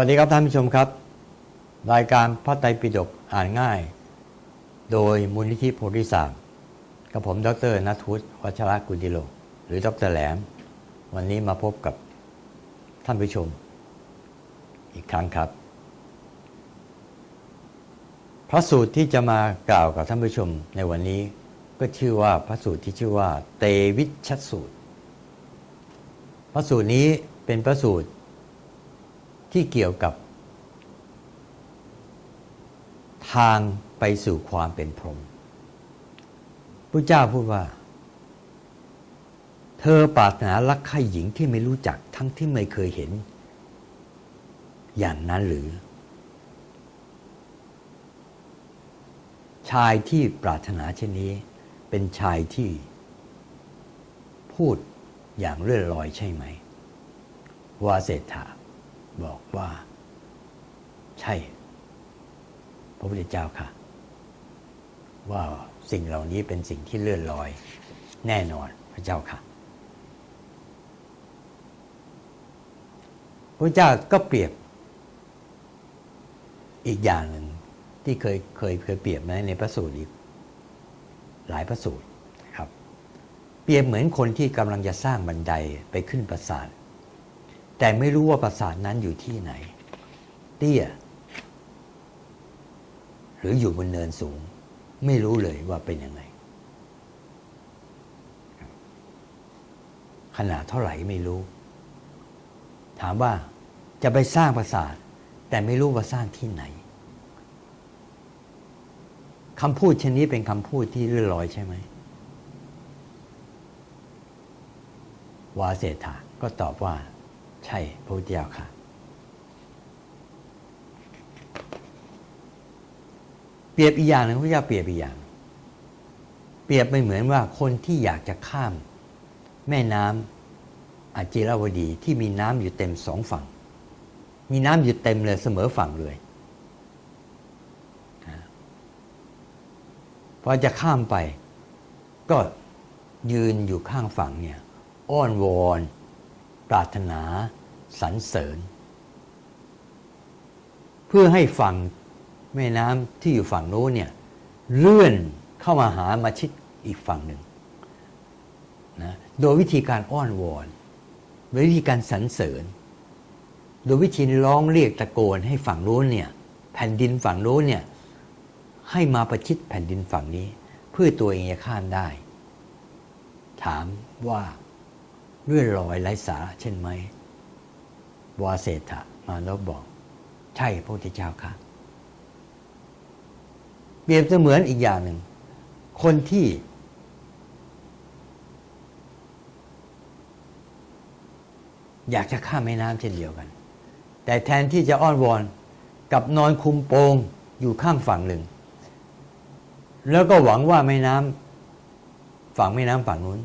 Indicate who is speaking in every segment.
Speaker 1: สวัสดีครับท่านผู้ชมครับ รายการพระไตรปิฎกอ่านง่าย โดยมูลนิธิโพธิศาสตร์กับผมดรนัทวุฒิวัชระกุลดิโล หรือดรแหลม วันนี้มาพบกับท่านผู้ชม อีกครั้งครับ พระสูตรที่จะมากล่าวกับท่านผู้ชมในวันนี้ก็ชื่อว่าพระสูตรที่ชื่อว่า เตวิชสูตร พระสูตรนี้เป็นพระสูตร ที่เกี่ยวกับ ทางไปสู่ความเป็นพรหมพระเจ้าพูดว่า เธอปรารถนารักใครหญิงที่ไม่รู้จักทั้งที่ไม่เคยเห็น อย่างนั้นหรือ ชายที่ปรารถนาเช่นนี้ เป็นชายที่พูดอย่างเลื่อนลอยใช่ไหมวาเศรษฐา บอกว่า ใช่ พระพุทธเจ้าค่ะ ว่าสิ่งเหล่านี้เป็นสิ่งที่เลื่อนลอย แน่นอนพระเจ้าค่ะพระเจ้าก็เปรียบ อีกอย่างหนึ่งที่เคยเคยเคยเปรียบนะในพระสูตรอีก หลายพระสูตรครับ เปรียบเหมือนคนที่กำลังจะสร้างบันไดไปขึ้นปราสาท แต่ไม่รู้ว่าปราสาทนั้นอยู่ที่ไหน เตี้ย หรืออยู่บนเนินสูง ไม่รู้เลยว่าเป็นยังไง ขนาดเท่าไหร่ไม่รู้ ถามว่าจะไปสร้างปราสาท แต่ไม่รู้ว่าสร้างที่ไหนคำพูดชนนี้เป็นคำพูดที่เลื่อนลอยใช่ไหมวาเศรษฐาก็ตอบว่า ใช่พระพุทธเจ้าค่ะ เปรียบอีกอย่างหนึ่งพระเจ้าเปรียบอีกอย่าง เปรียบไม่เหมือนว่าคนที่อยากจะข้ามแม่น้ำอาจิราวดีที่มีน้ำอยู่เต็มสองฝั่ง มีน้ำอยู่เต็มเลยเสมอฝั่งเลยพอจะข้ามไปก็ยืนอยู่ข้างฝั่งเนี่ย อ้อนวอน ปรารถนาสรรเสริญ เพื่อให้ฝั่งแม่น้ำที่อยู่ฝั่งโน้นเนี่ยเลื่อนเข้ามาหามาชิดอีกฝั่งหนึ่งนะโดยวิธีการอ้อนวอนโดยวิธีการสรรเสริญ โดยวิธีร้องเรียกตะโกนให้ฝั่งโน้นเนี่ยแผ่นดินฝั่งโน้นเนี่ยให้มาประชิดแผ่นดินฝั่งนี้ เพื่อตัวเองจะข้ามได้ ถามว่า เลื่อนลอยไร้สาระเช่นไหมวาเศรษฐมานพบอก ใช่พระพุทธเจ้าค่ะเปรียบเสมือนอีกอย่างหนึ่ง คนที่ อยากจะข้ามแม่น้ำเช่นเดียวกัน แต่แทนที่จะอ้อนวอนกับนอนคุมโปงอยู่ข้างฝั่งหนึ่ง แล้วก็หวังว่าแม่น้ำฝั่งแม่น้ำฝั่งนู้น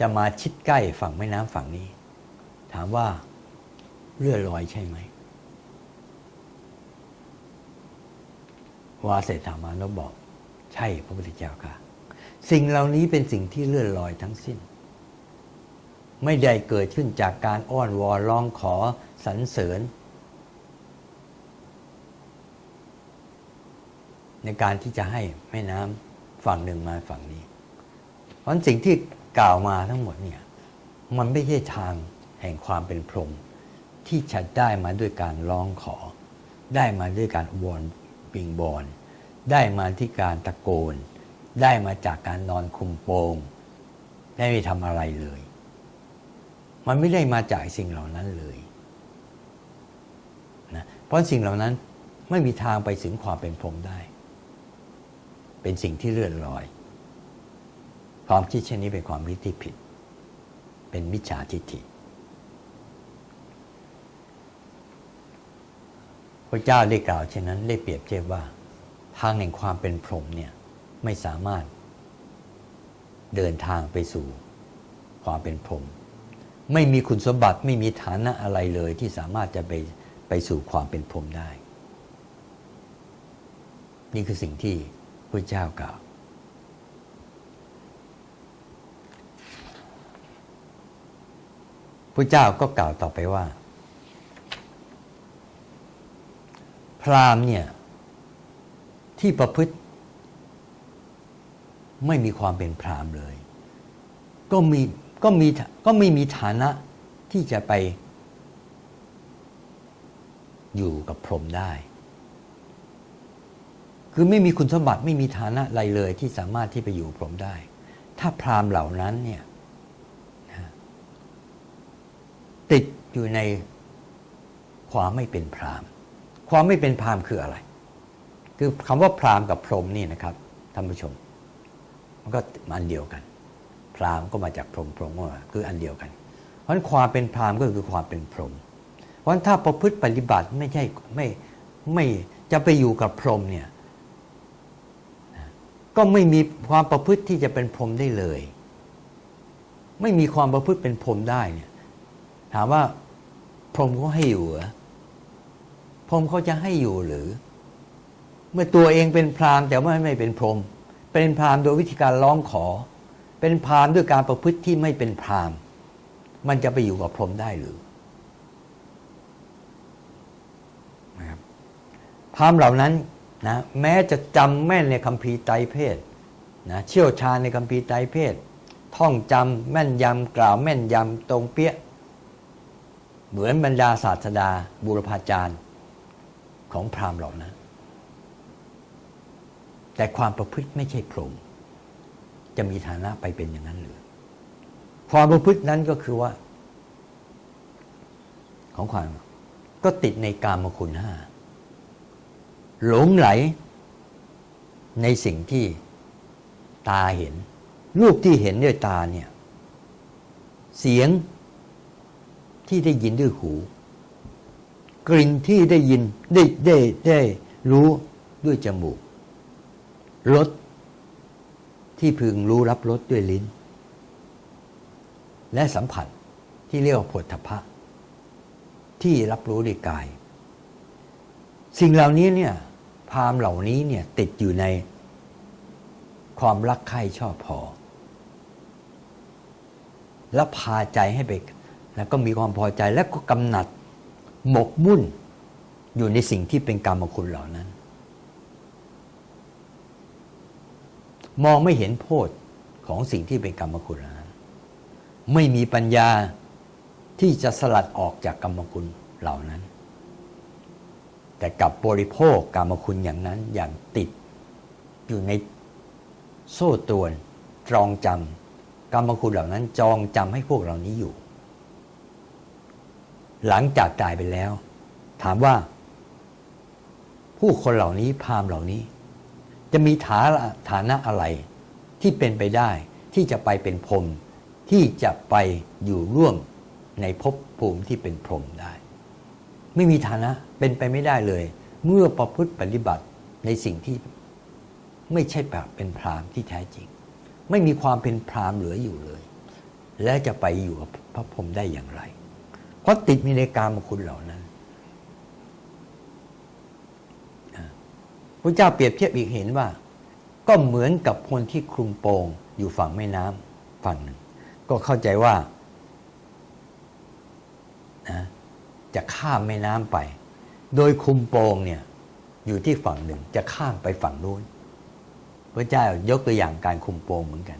Speaker 1: จะมาชิดใกล้ฝั่งแม่น้ำฝั่งนี้ ถามว่าเลื่อนลอยใช่ไหมวาเศรษฐามานพบอก ใช่พระพุทธเจ้าค่ะ สิ่งเหล่านี้เป็นสิ่งที่เลื่อนลอยทั้งสิ้น ไม่ได้เกิดขึ้นจากการอ้อนวอนร้องขอสรรเสริญ ในการที่จะให้แม่น้ำฝั่งหนึ่งมาฝั่งนี้ เพราะสิ่งที่ กล่าวมาทั้งหมดเนี่ยมันไม่ใช่ทางแห่งความเป็นพรหมที่จะได้มาด้วยการร้องขอ ได้มาด้วยการวอนปิงบอลได้มาที่การตะโกน ได้มาจากการนอนคุมโปงได้ไม่ทำอะไรเลย มันไม่ได้มาจากสิ่งเหล่านั้นเลยนะเพราะสิ่งเหล่านั้นไม่มีทางไปถึงความเป็นพรหมได้ เป็นสิ่งที่เลื่อนลอย ความคิดเช่นนี้เป็นความคิดที่ผิด เป็นมิจฉาทิฏฐิพระเจ้าได้กล่าวเช่นนั้นได้เปรียบเทียบว่า ทางแห่งความเป็นพรหมเนี่ยไม่สามารถเดินทางไปสู่ความเป็นพรหมไม่มีคุณสมบัติไม่มีฐานะอะไรเลยที่สามารถจะไปไปสู่ความเป็นพรหมได้ นี่คือสิ่งที่พระเจ้ากล่าว พระเจ้าก็กล่าวต่อไปว่า พราหมณ์เนี่ย ที่ประพฤติ ไม่มีความเป็นพราหมณ์เลย ก็มีก็มีก็ไม่มีฐานะที่จะไป อยู่กับพรหมได้ คือไม่มีคุณสมบัติไม่มีฐานะอะไรเลยที่สามารถที่ไปอยู่พรหมได้ ถ้าพราหมณ์เหล่านั้นเนี่ย ติดอยู่ในความไม่เป็นพราหมณ์ความไม่เป็นพราหมณ์คืออะไร คือคำว่าพราหมณ์กับพรหมนี่นะครับท่านผู้ชม มันก็อันเดียวกัน พราหมณ์ก็มาจากพรหมพรหมก็คืออันเดียวกัน เพราะฉะนั้นความเป็นพราหมณ์ก็คือความเป็นพรหมเพราะฉะนั้นถ้าประพฤติปฏิบัติไม่ใช่ไม่ไม่จะไปอยู่กับพรหมเนี่ยก็ไม่มีความประพฤติที่จะเป็นพรหมได้เลย ไม่มีความประพฤติเป็นพรหมได้เนี่ย ถามว่า พรหมเขาให้อยู่เหรอพรหมเขาจะให้อยู่หรือ เมื่อตัวเองเป็นพรามแต่ว่าไม่เป็นพรหมเป็นพรามโดยวิธีการร้องขอ เป็นพรามด้วยการประพฤติที่ไม่เป็นพรามมันจะไปอยู่กับพรหมได้หรือนะครับพรามเหล่านั้นนะแม้จะจำแม่นในคัมภีร์ไตรเพศนะเชี่ยวชาญในคัมภีร์ไตรเพศ ท่องจำแม่นยำกล่าวแม่นยำตรงเปี้ย เหมือนบรรดาศาสดาบูรพาจารย์ของพราหมณ์เหล่านั้น แต่ความประพฤติไม่ใช่พรหมจะมีฐานะไปเป็นอย่างนั้นหรือความประพฤตินั้นก็คือว่า ของความก็ติดในกามคุณห้าหลงไหล ในสิ่งที่ตาเห็น รูปที่เห็นด้วยตาเนี่ย เสียง ที่ได้ยินด้วยหู กลิ่นที่ได้ยินได้ได้ได้รู้ด้วยจมูกรสที่พึงรู้รับรสด้วยลิ้น และสัมผัสที่เรียกว่าผลทพะ ที่รับรู้ด้วยกาย สิ่งเหล่านี้เนี่ยพามเหล่านี้เนี่ยติดอยู่ในความรักใคร่ชอบพอ แล้วพาใจให้ไป แล้วก็มีความพอใจและก็กำหนัดหมกมุ่นอยู่ในสิ่งที่เป็นกรรมคุณเหล่านั้น มองไม่เห็นโทษของสิ่งที่เป็นกรรมคุณเหล่านั้น ไม่มีปัญญาที่จะสลัดออกจากกรรมคุณเหล่านั้น แต่กลับบริโภคกรรมคุณอย่างนั้นอย่างติดอยู่ในโซ่ตรวนตรองจำกรรมคุณเหล่านั้นจองจำให้พวกเหล่านี้อยู่ หลังจากตายไปแล้ว ถามว่า ผู้คนเหล่านี้พราหมเหล่านี้ จะมีฐานะฐานะอะไร ที่เป็นไปได้ที่จะไปเป็นพรมที่จะไปอยู่ร่วมในภพภูมิที่เป็นพรหมได้ ไม่มีฐานะเป็นไปไม่ได้เลย เมื่อประพฤติปฏิบัติในสิ่งที่ไม่ใช่แบบเป็นพราหมที่แท้จริง ไม่มีความเป็นพราหมเหลืออยู่เลย และจะไปอยู่กับพระพรหมได้อย่างไร เพราะติดมีในกามคุณเหล่านั้นพระเจ้าเปรียบเทียบอีกเห็นว่า ก็เหมือนกับคนที่คลุมโปงอยู่ฝั่งแม่น้ำฝั่งหนึ่ง ก็เข้าใจว่านะจะข้ามแม่น้ำไป โดยคุมโปงเนี่ยอยู่ที่ฝั่งหนึ่ง จะข้ามไปฝั่งนู้นพระเจ้ายกตัวอย่างการคุมโปงเหมือนกัน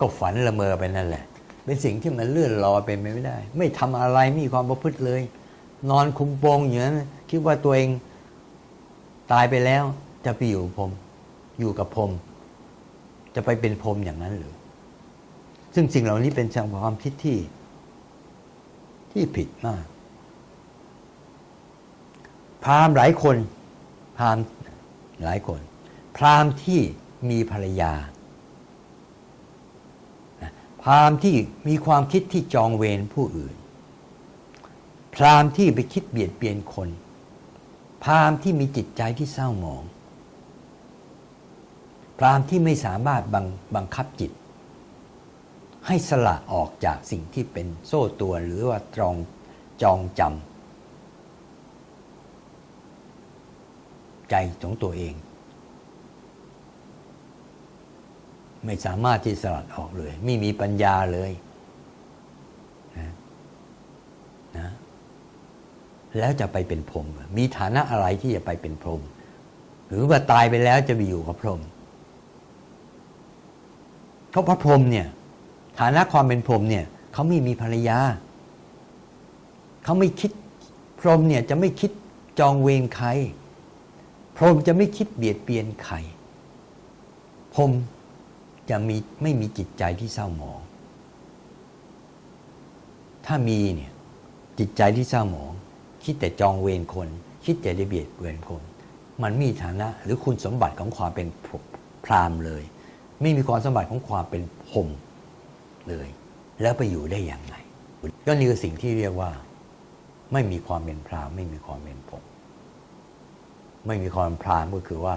Speaker 1: ก็ฝันละเมอไปนั่นแหละ เป็นสิ่งที่มันเลื่อนลอยไปไม่ได้ ไม่ทำอะไรไม่มีความประพฤติเลย นอนคุมโปงอย่างนั้นคิดว่าตัวเองตายไปแล้วจะไปอยู่พรมอยู่กับพรมจะไปเป็นพรมอย่างนั้นหรือ ซึ่งสิ่งเหล่านี้เป็นความคิดที่ ที่ผิดมาก พราหมณ์หลายคน พราหมณ์หลายคน พราหมณ์ที่มีภรรยา พราหมณ์ที่มีความคิดที่จองเวรผู้อื่น พราหมณ์ที่ไปคิดเบียดเบียนคน พราหมณ์ที่มีจิตใจที่เศร้าหมอง พราหมณ์ที่ไม่สามารถบังบังคับจิต ให้สละออกจากสิ่งที่เป็นโซ่ตัวหรือว่าตรองจองจำใจของตัวเอง ไม่สามารถที่สลัดออกเลย ไม่มีปัญญาเลยนะนะแล้วจะไปเป็นพรหมมีฐานะอะไรที่จะไปเป็นพรหมหรือว่าตายไปแล้วจะไปอยู่กับพรหมเขาพระพรหมเนี่ย ฐานะความเป็นพรหมเนี่ยเขาไม่มีภรรยาเขาไม่คิดพรหมเนี่ยจะไม่คิดจองเวรใคร พรหมจะไม่คิดเบียดเบียนใครพรหม จะมีไม่มีจิตใจที่เศร้าหมอง ถ้ามีเนี่ยจิตใจที่เศร้าหมอง คิดแต่จองเวรคน คิดแต่จะเบียดเบียนคน มันไมมีฐานะหรือคุณสมบัติของความเป็นพรามเลย ไม่มีความสมบัติของความเป็นพรมเลย แล้วไปอยู่ได้อย่างไรก็นี่คือสิ่งที่เรียกว่า ไม่มีความเป็นพรามไม่มีความเป็นพรมไม่มีความพรามก็คือว่า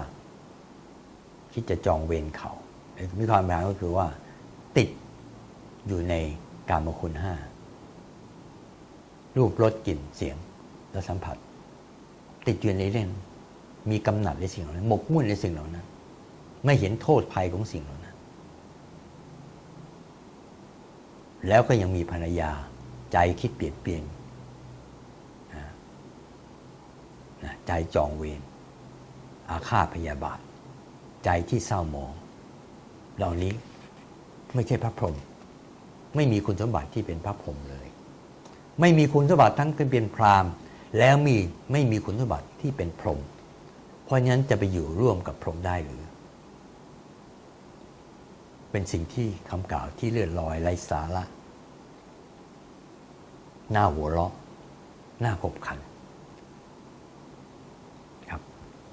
Speaker 1: คิดจะจองเวรเขา วามพราหมณ์ก็คือว่า ติดอยู่ในกามคุณห้ารูปรสกลิ่นเสียงและสัมผัส ติดอยู่ในเรื่องมีกำหนัดในสิ่งเหล่านั้นหมกมุ่นในสิ่งเหล่านั้น ไม่เห็นโทษภัยของสิ่งเหล่านั้น แล้วก็ยังมีภรรยาใจคิดเปลี่ยนเปลี่ยนใจจองเวรอาฆาตพยาบาท ใจที่เศร้าหมอง เหล่านี้ไม่ใช่พระพรหมไม่มีคุณสมบัติที่เป็นพระพรหมเลย ไม่มีคุณสมบัติทั้งเป็นพราหมณ์ แล้วมีไม่มีคุณสมบัติที่เป็นพรหมเพราะนั้นจะไปอยู่ร่วมกับพรหมได้หรือ เป็นสิ่งที่คำกล่าวที่เลื่อนลอยไร้สาระหน้าหัวเราะหน้าขบขันครับ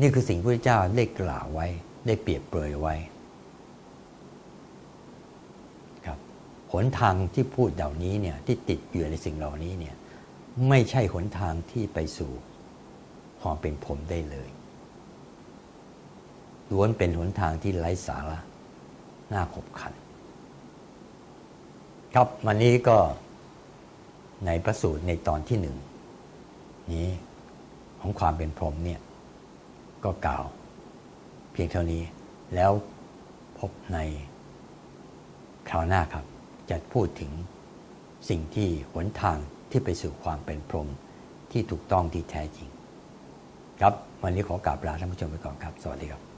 Speaker 1: นี่คือสิ่งที่พระเจ้าได้กล่าวไว้ได้เปรียบเปรยไว้ ครับ หนทางที่พูดเหล่านี้เนี่ยที่ติดอยู่ในสิ่งเหล่านี้เนี่ยไม่ใช่หนทางที่ไปสู่ความเป็นผมได้เลยล้วนเป็นหนทางที่ไร้สาระน่าขบขัน ครับวันนี้ก็ในพระสูตรในตอนที่หนึ่งนี้ของความเป็นพรหมเนี่ยก็กล่าวเพียงเท่านี้แล้วพบในคราวหน้าครับ จะพูดถึงสิ่งที่หนทางที่ไปสู่ความเป็นพรหมที่ถูกต้องที่แท้จริง ครับ วันนี้ขอกราบลาท่านผู้ชมไปก่อนครับ สวัสดีครับ